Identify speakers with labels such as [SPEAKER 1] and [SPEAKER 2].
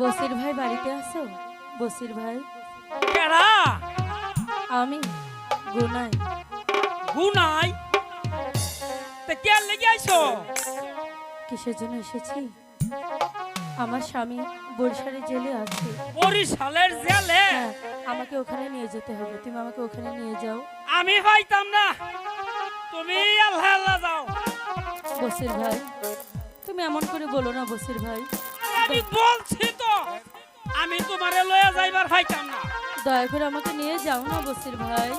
[SPEAKER 1] বসির ভাই বাড়িতে আছো? বসির ভাই?
[SPEAKER 2] কেরা?
[SPEAKER 1] আমি গুনাই।
[SPEAKER 2] গুনাই? তে কে লেগে আইছো?
[SPEAKER 1] কিসের জন্য এসেছি? আমার স্বামী বরিশালে জেলে আছে।
[SPEAKER 2] বরিশালের জেলে?
[SPEAKER 1] হ্যাঁ আমাকে ওখানে নিয়ে যেতে হবে। তুমি আমাকে ওখানে নিয়ে যাও।
[SPEAKER 2] আমি হইতাম না। তুমি আল্লাহ আল্লাহ যাও।
[SPEAKER 1] বসির ভাই তুমি এমন করে বলো না বসির ভাই।
[SPEAKER 2] আমি বলছি আমি তোমারে লয়ে যাইবার ফাইতাম না।
[SPEAKER 1] দয়া করে আমাকে নিয়ে যাও না বসির ভাই।